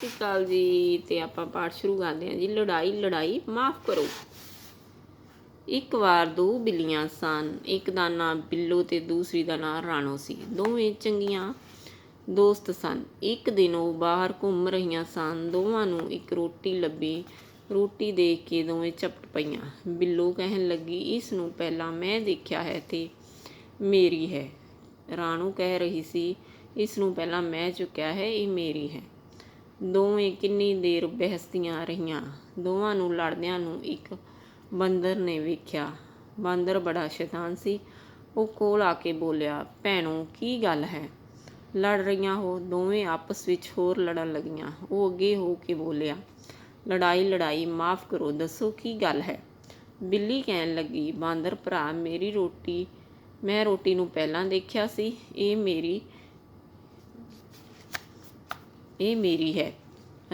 ਸਤਿ ਸ਼੍ਰੀ ਅਕਾਲ ਜੀ ਤੇ ਆਪਾਂ ਪਾਠ ਸ਼ੁਰੂ ਕਰਦੇ ਹਾਂ ਜੀ। ਲੜਾਈ ਲੜਾਈ, ਮਾਫ ਕਰੋ। ਇੱਕ ਵਾਰ ਦੋ ਬਿੱਲੀਆਂ ਸਨ, ਇੱਕ ਦਾ ਨਾਂ ਬਿੱਲੋ ਤੇ ਦੂਸਰੀ ਦਾ ਨਾਂ ਰਾਣੋ ਸੀ। ਦੋਵੇਂ ਚੰਗੀਆਂ ਦੋਸਤ ਸਨ। ਇੱਕ ਦਿਨ ਉਹ ਬਾਹਰ ਘੁੰਮ ਰਹੀਆਂ ਸਨ। ਦੋਵਾਂ ਨੂੰ ਇੱਕ ਰੋਟੀ ਲੱਭੀ। ਰੋਟੀ ਦੇਖ ਕੇ ਦੋਵੇਂ ਝਪਟ ਪਈਆਂ। ਬਿੱਲੋ ਕਹਿਣ ਲੱਗੀ, ਇਸ ਨੂੰ ਪਹਿਲਾਂ ਮੈਂ ਦੇਖਿਆ ਹੈ ਤੇ ਮੇਰੀ ਹੈ। ਰਾਣੋ ਕਹਿ ਰਹੀ ਸੀ, ਇਸ ਨੂੰ ਪਹਿਲਾਂ ਮੈਂ ਚੁੱਕਿਆ ਹੈ, ਇਹ ਮੇਰੀ ਹੈ। ਦੋਵੇਂ ਕਿੰਨੀ ਦੇਰ ਬਹਿਸਦੀਆਂ ਰਹੀਆਂ। ਦੋਵਾਂ ਨੂੰ ਲੜਦਿਆਂ ਨੂੰ ਇੱਕ ਬਾਂਦਰ ਨੇ ਵੇਖਿਆ। ਬਾਂਦਰ ਬੜਾ ਸ਼ੈਤਾਨ ਸੀ। ਉਹ ਕੋਲ ਆ ਕੇ ਬੋਲਿਆ, ਭੈਣੋ, ਕੀ ਗੱਲ ਹੈ? ਲੜ ਰਹੀਆਂ ਹੋ, ਦੋਵੇਂ ਆਪਸ ਵਿੱਚ ਹੋਰ ਲੜਨ ਲੱਗੀਆਂ। ਉਹ ਅੱਗੇ ਹੋ ਕੇ ਬੋਲਿਆ, ਲੜਾਈ ਲੜਾਈ, ਮਾਫ ਕਰੋ, ਦੱਸੋ ਕੀ ਗੱਲ ਹੈ? ਬਿੱਲੀ ਕਹਿਣ ਲੱਗੀ, ਬਾਂਦਰ ਭਰਾ, ਮੇਰੀ ਰੋਟੀ, ਮੈਂ ਰੋਟੀ ਨੂੰ ਪਹਿਲਾਂ ਦੇਖਿਆ ਸੀ, ਇਹ ਮੇਰੀ ਇਹ ਮੇਰੀ ਹੈ।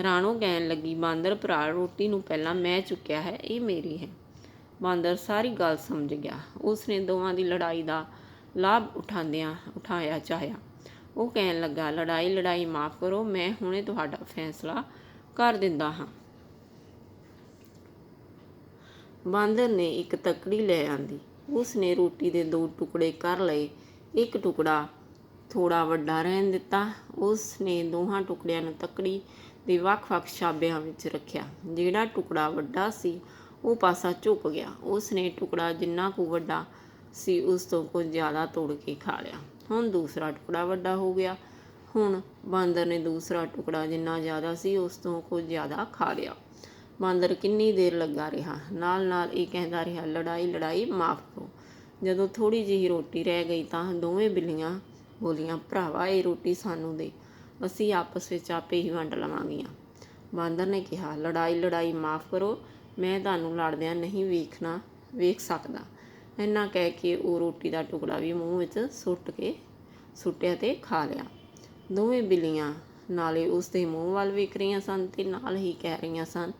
ਰਾਣੋ ਕਹਿਣ ਲੱਗੀ, ਬਾਂਦਰ ਭਰਾ, ਰੋਟੀ ਨੂੰ ਪਹਿਲਾਂ ਮੈਂ ਚੁੱਕਿਆ ਹੈ, ਇਹ ਮੇਰੀ ਹੈ। ਬਾਂਦਰ ਸਾਰੀ ਗੱਲ ਸਮਝ ਗਿਆ। ਉਸਨੇ ਦੋਵਾਂ ਦੀ ਲੜਾਈ ਦਾ ਲਾਭ ਉਠਾਉਂਦਿਆਂ ਉਠਾਇਆ ਚਾਹਿਆ। ਉਹ ਕਹਿਣ ਲੱਗਾ, ਲੜਾਈ ਲੜਾਈ ਮਾਫ ਕਰੋ, ਮੈਂ ਹੁਣੇ ਤੁਹਾਡਾ ਫੈਸਲਾ ਕਰ ਦਿੰਦਾ ਹਾਂ। ਬਾਂਦਰ ਨੇ ਇੱਕ ਤਕੜੀ ਲੈ ਆਂਦੀ। ਉਸਨੇ ਰੋਟੀ ਦੇ ਦੋ ਟੁਕੜੇ ਕਰ ਲਏ। ਇੱਕ ਟੁਕੜਾ ਥੋੜਾ ਵੱਡਾ ਰਹਿਣ ਦਿੱਤਾ। ਉਸ ਨੇ ਦੋਹਾਂ ਟੁਕੜਿਆਂ ਨੂੰ ਤਕੜੀ ਦੇ ਵੱਖ-ਵੱਖ ਛਾਬਿਆਂ ਵਿੱਚ ਰੱਖਿਆ। ਜਿਹੜਾ ਟੁਕੜਾ ਵੱਡਾ ਸੀ, ਉਹ ਪਾਸਾ ਝੁਕ ਗਿਆ। ਉਸ ਨੇ ਟੁਕੜਾ ਜਿੰਨਾ ਕੁ ਵੱਡਾ ਸੀ, ਉਸ ਤੋਂ ਕੁਝ ਜ਼ਿਆਦਾ ਤੋੜ ਕੇ ਖਾ ਲਿਆ। ਹੁਣ ਦੂਸਰਾ ਟੁਕੜਾ ਵੱਡਾ ਹੋ ਗਿਆ। ਹੁਣ ਬਾਂਦਰ ਨੇ ਦੂਸਰਾ ਟੁਕੜਾ ਜਿੰਨਾ ਜ਼ਿਆਦਾ ਸੀ, ਉਸ ਤੋਂ ਕੁਝ ਜ਼ਿਆਦਾ ਖਾ ਲਿਆ। ਬਾਂਦਰ ਕਿੰਨੀ ਦੇਰ ਲੱਗਾ ਰਿਹਾ। ਨਾਲ ਨਾਲ ਇਹ ਕਹਿੰਦਾ ਰਿਹਾ, ਲੜਾਈ ਲੜਾਈ, ਮਾਫ ਕਰੋ। ਜਦੋਂ ਥੋੜੀ ਜਿਹੀ ਰੋਟੀ ਰਹਿ ਗਈ ਤਾਂ ਦੋਵੇਂ ਬਿੱਲੀਆਂ ਬੋਲੀਆਂ, ਭਰਾਵਾ, ਇਹ ਰੋਟੀ ਸਾਨੂੰ ਦੇ। ਅਸੀਂ ਆਪਸ ਵਿੱਚ ਆਪੇ ਹੀ ਵੰਡ ਲਵਾਂਗੀਆਂ। ਬਾਂਦਰ ਨੇ ਕਿਹਾ, ਲੜਾਈ ਲੜਾਈ, ਮਾਫ ਕਰੋ। ਮੈਂ ਤੁਹਾਨੂੰ ਲੜਦਿਆਂ ਨਹੀਂ ਵੇਖਣਾ, ਵੇਖ ਸਕਦਾ। ਇੰਨਾ ਕਹਿ ਕੇ ਉਹ ਰੋਟੀ ਦਾ ਟੁਕੜਾ ਵੀ ਮੂੰਹ ਵਿੱਚ ਸੁੱਟ ਕੇ ਸੁੱਟਿਆ ਤੇ ਖਾ ਲਿਆ। ਦੋਵੇਂ ਬਿੱਲੀਆਂ ਨਾਲੇ ਉਸ ਦੇ ਮੂੰਹ ਵੱਲ ਵੇਖ ਰਹੀਆਂ ਸਨ ਤੇ ਨਾਲ ਹੀ ਕਹਿ ਰਹੀਆਂ ਸਨ,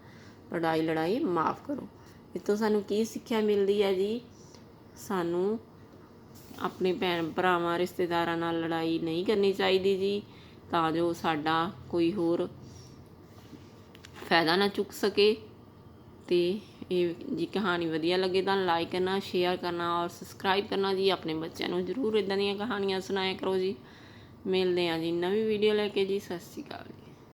ਲੜਾਈ ਲੜਾਈ, ਮਾਫ ਕਰੋ। ਇਸ ਸਾਨੂੰ ਕੀ ਸਿੱਖਿਆ ਮਿਲਦੀ ਹੈ ਜੀ? ਸਾਨੂੰ ਆਪਣੇ ਭੈਣ ਭਰਾਵਾਂ, ਰਿਸ਼ਤੇਦਾਰਾਂ ਨਾਲ ਲੜਾਈ ਨਹੀਂ ਕਰਨੀ ਚਾਹੀਦੀ ਜੀ, ਤਾਂ ਜੋ ਸਾਡਾ ਕੋਈ ਹੋਰ ਫਾਇਦਾ ਨਾ ਚੁੱਕ ਸਕੇ। ਤੇ ਇਹ ਜੀ ਕਹਾਣੀ ਵਧੀਆ ਲੱਗੇ ਤਾਂ ਲਾਈਕ ਕਰਨਾ ਸ਼ੇਅਰ ਕਰਨਾ ਔਰ ਸਬਸਕ੍ਰਾਈਬ ਕਰਨਾ ਜੀ। ਆਪਣੇ ਬੱਚਿਆਂ ਨੂੰ ਜ਼ਰੂਰ ਇਦਾਂ ਦੀਆਂ ਕਹਾਣੀਆਂ ਸੁਣਾਇਆ ਕਰੋ ਜੀ। ਮਿਲਦੇ ਹਾਂ ਜੀ ਨਵੀਂ ਵੀਡੀਓ ਲੈ ਕੇ ਜੀ। ਸਤਿ ਸ਼੍ਰੀ ਅਕਾਲ ਜੀ।